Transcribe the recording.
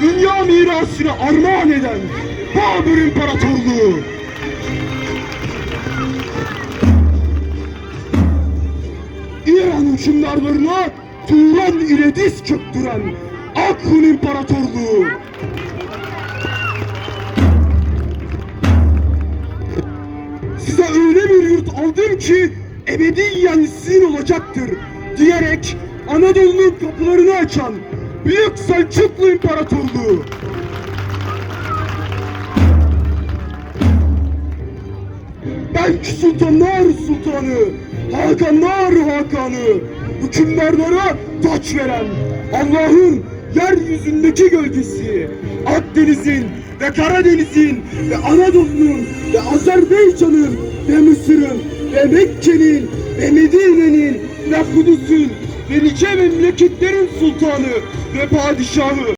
dünya mirasını armağan eden Babür İmparatorluğu. İran hükümdarlarına Turan ile diz çöktüren İmparatorluğu. Size öyle bir yurt aldım ki ebediyen sizin olacaktır diyerek Anadolu'nun kapılarını açan Büyük Selçuklu İmparatorluğu. Belki sultanlar sultanı, hakanlar hakanı, hükümdarlara taç veren Allah'ın yeryüzündeki gölgesi, Akdeniz'in ve Karadeniz'in ve Anadolu'nun ve Azerbaycan'ın ve Mısır'ın ve Mekke'nin ve Medine'nin ve Kudüs'ün ve nice memleketlerin sultanı ve padişahı